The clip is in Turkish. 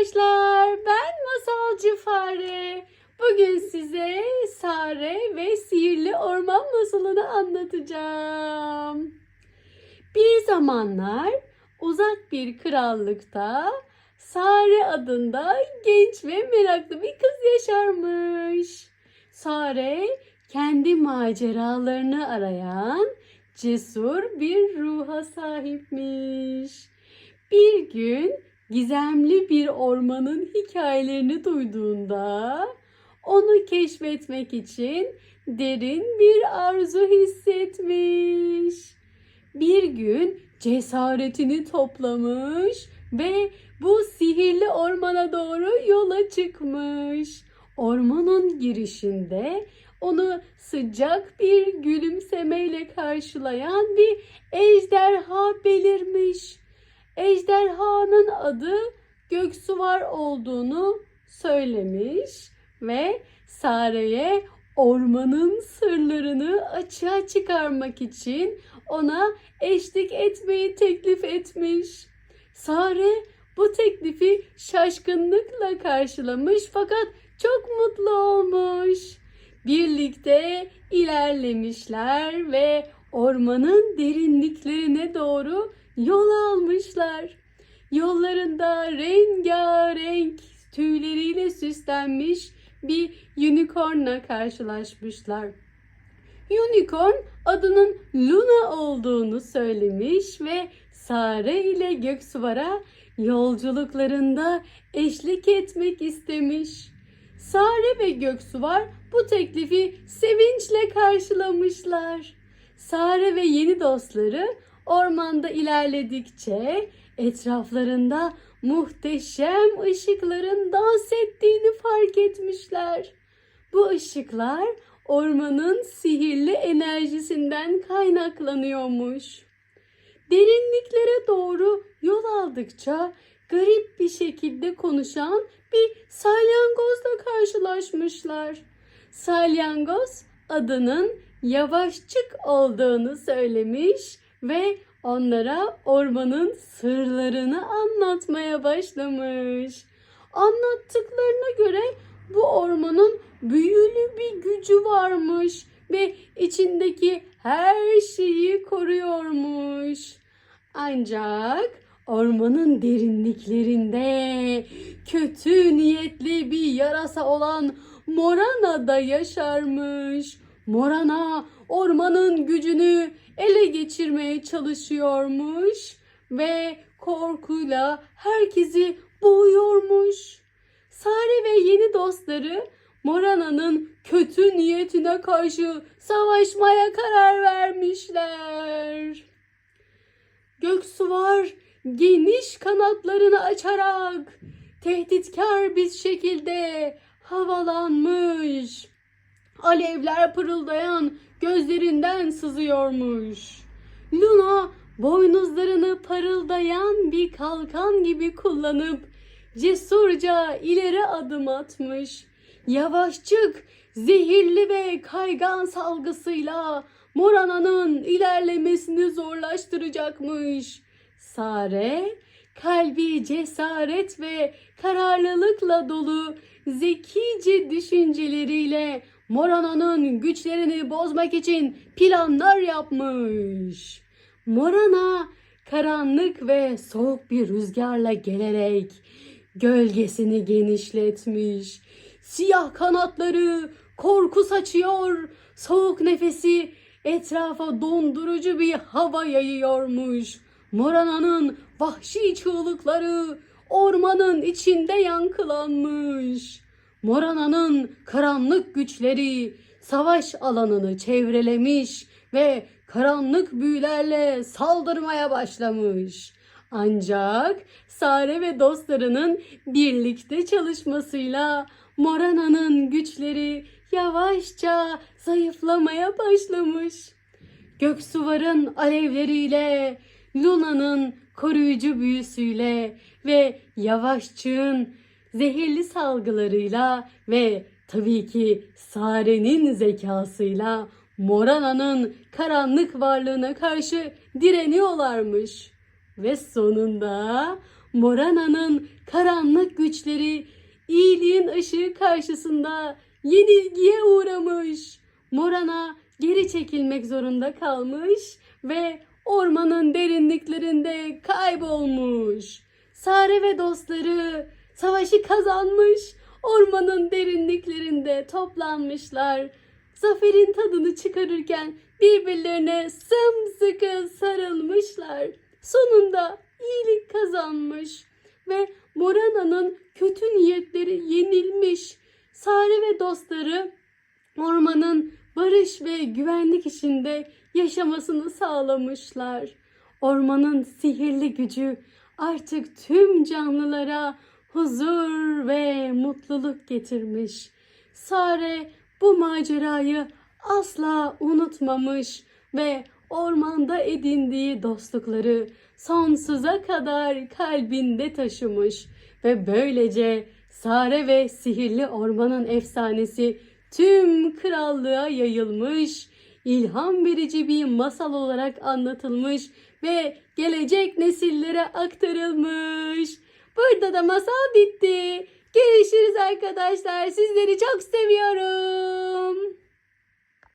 arkadaşlar. Ben Masalcı Fare. Bugün size Sare ve Sihirli Orman masalını anlatacağım. Bir zamanlar uzak bir krallıkta Sare adında genç ve meraklı bir kız yaşarmış. Sare kendi maceralarını arayan cesur bir ruha sahipmiş. Bir gün gizemli bir ormanın hikayelerini duyduğunda onu keşfetmek için derin bir arzu hissetmiş. Bir gün cesaretini toplamış ve bu sihirli ormana doğru yola çıkmış. Ormanın girişinde onu sıcak bir gülümsemeyle karşılayan bir ejderha belirmiş. Ejderhanın adı Göksuvar olduğunu söylemiş ve Sare'ye ormanın sırlarını açığa çıkarmak için ona eşlik etmeyi teklif etmiş. Sare bu teklifi şaşkınlıkla karşılamış fakat çok mutlu olmuş. Birlikte ilerlemişler ve ormanın derinliklerine doğru yol almışlar. Yollarında rengarenk tüyleriyle süslenmiş bir unicornla karşılaşmışlar. Unicorn adının Luna olduğunu söylemiş ve Sare ile Göksuvar'a yolculuklarında eşlik etmek istemiş. Sare ve Göksuvar bu teklifi sevinçle karşılamışlar. Sare ve yeni dostları ormanda ilerledikçe etraflarında muhteşem ışıkların dans ettiğini fark etmişler. Bu ışıklar ormanın sihirli enerjisinden kaynaklanıyormuş. Derinliklere doğru yol aldıkça garip bir şekilde konuşan bir salyangozla karşılaşmışlar. Salyangoz adının yavaşçık olduğunu söylemiş ve onlara ormanın sırlarını anlatmaya başlamış. Anlattıklarına göre bu ormanın büyülü bir gücü varmış ve içindeki her şeyi koruyormuş. Ancak ormanın derinliklerinde kötü niyetli bir yarasa olan Morana da yaşarmış. Morana ormanın gücünü ele geçirmeye çalışıyormuş ve korkuyla herkesi boğuyormuş. Sare ve yeni dostları Morana'nın kötü niyetine karşı savaşmaya karar vermişler. Göksuvar geniş kanatlarını açarak tehditkar bir şekilde havalanmış. Alevler pırıldayan gözlerinden sızıyormuş. Luna boynuzlarını parıldayan bir kalkan gibi kullanıp cesurca ileri adım atmış. Yavaşçık zehirli ve kaygan salgısıyla Morana'nın ilerlemesini zorlaştıracakmış. Sare kalbi cesaret ve kararlılıkla dolu zekice düşünceleriyle Morana'nın güçlerini bozmak için planlar yapmış. Morana karanlık ve soğuk bir rüzgarla gelerek gölgesini genişletmiş. Siyah kanatları korku saçıyor, soğuk nefesi etrafa dondurucu bir hava yayıyormuş. Morana'nın vahşi çığlıkları ormanın içinde yankılanmış. Morana'nın karanlık güçleri savaş alanını çevrelemiş ve karanlık büyülerle saldırmaya başlamış. Ancak Sare ve dostlarının birlikte çalışmasıyla Morana'nın güçleri yavaşça zayıflamaya başlamış. Göksuvar'ın alevleriyle, Luna'nın koruyucu büyüsüyle ve Yavaşçığın zehirli salgılarıyla ve tabii ki Sare'nin zekasıyla Morana'nın karanlık varlığına karşı direniyorlarmış. Ve sonunda Morana'nın karanlık güçleri iyiliğin ışığı karşısında yenilgiye uğramış. Morana geri çekilmek zorunda kalmış ve ormanın derinliklerinde kaybolmuş. Sare ve dostları savaşı kazanmış, ormanın derinliklerinde toplanmışlar. Zaferin tadını çıkarırken birbirlerine sımsıkı sarılmışlar. Sonunda iyilik kazanmış ve Morana'nın kötü niyetleri yenilmiş. Sare ve dostları ormanın barış ve güvenlik içinde yaşamasını sağlamışlar. Ormanın sihirli gücü artık tüm canlılara huzur ve mutluluk getirmiş. Sare bu macerayı asla unutmamış ve ormanda edindiği dostlukları sonsuza kadar kalbinde taşımış ve böylece Sare ve sihirli ormanın efsanesi tüm krallığa yayılmış, ilham verici bir masal olarak anlatılmış ve gelecek nesillere aktarılmış. Burada da masal bitti. Görüşürüz arkadaşlar. Sizleri çok seviyorum.